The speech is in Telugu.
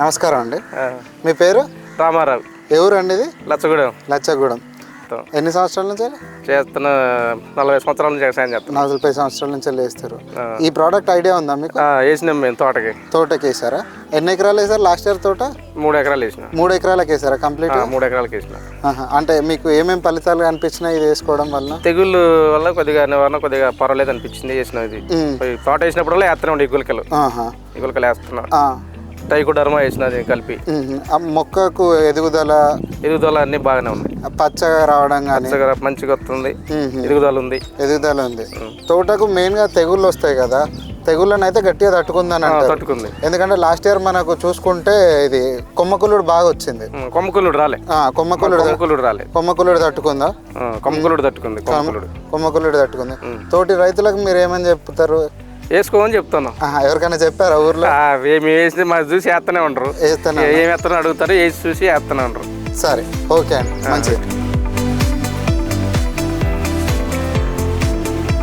నమస్కారం అండి. మీ పేరు? రామారావు. ఎవరు అండి ఇది? లచ్చగూడెం. లచ్చగూడెం. ఎన్ని సంవత్సరాల నుంచి చేస్తున్న నలభై సంవత్సరాల నుంచి వ్యవసాయం చేస్తున్నాం. నలభై సంవత్సరాల నుంచి వేస్తారు. ఈ ప్రోడక్ట్ ఐడియా ఉందా మీకు? వేసినాం మేము తోటకి. తోటకి వేసారా? ఎన్ని ఎకరాలు వేసారు లాస్ట్ ఇయర్ తోట? మూడు ఎకరాలు వేసిన. మూడు ఎకరాలకు వేసారా కంప్లీట్ మూడు ఎకరాలకి వేసిన. అంటే మీకు ఏమేమి ఫలితాలు కనిపించినాయి ఇది వేసుకోవడం వల్ల తెగుళ్ళు వల్ల కొద్దిగా నివారణ కొద్దిగా పర్వాలేదు అనిపించింది వేసిన ఇది. తోట వేసినప్పుడల్లా వేస్తూనే ఉండే గులకలు ఆహా. ఈ గులకలు వేస్తున్నా. టైకోడర్మా వేసినది కలిపి. ఆ మొక్కకు ఎదుగుదల ఎదుగుదల అన్నీ బాగానే ఉన్నాయి. పచ్చగా రావడం కానీ మంచిగా మంచిగా వస్తుంది. ఎదుగుదల ఉంది. ఎదుగుదల ఉంది. తోటకు మెయిన్గా తెగుళ్ళు వస్తాయి కదా తెగుళ్ళని అయితే గట్టిగా తట్టుకుందని ఆ, అంటారు. తట్టుకుంది. ఎందుకంటే లాస్ట్ ఇయర్ మనకు చూసుకుంటే ఇది కొమ్మకులుడు బాగా వచ్చింది. ఉమ్, కొమ్మకులుడు రాలే. ఆ, కొమ్మకులుడు కొమ్మకులుడు రాలే. కొమ్మకులుడు తట్టుకుందా? ఆ, కొమ్మకులుడు తట్టుకుంది కొమ్మకులుడు కొమ్మకులుడు తట్టుకుంది. తోటి రైతులకు మీరు ఏమని చెప్తారు? వేసుకోమని చెప్తున్నాం. ఎవరికైనా చెప్పారా ఊర్లో? ఏమి వేసి మాకు చూసి వేస్తూనే ఉండరు. వేస్తాను ఏం వేస్తానో అడుగుతారు వేసి చూసి వేస్తూనే ఉండరు. సరే ఓకే అండి. మంచిది.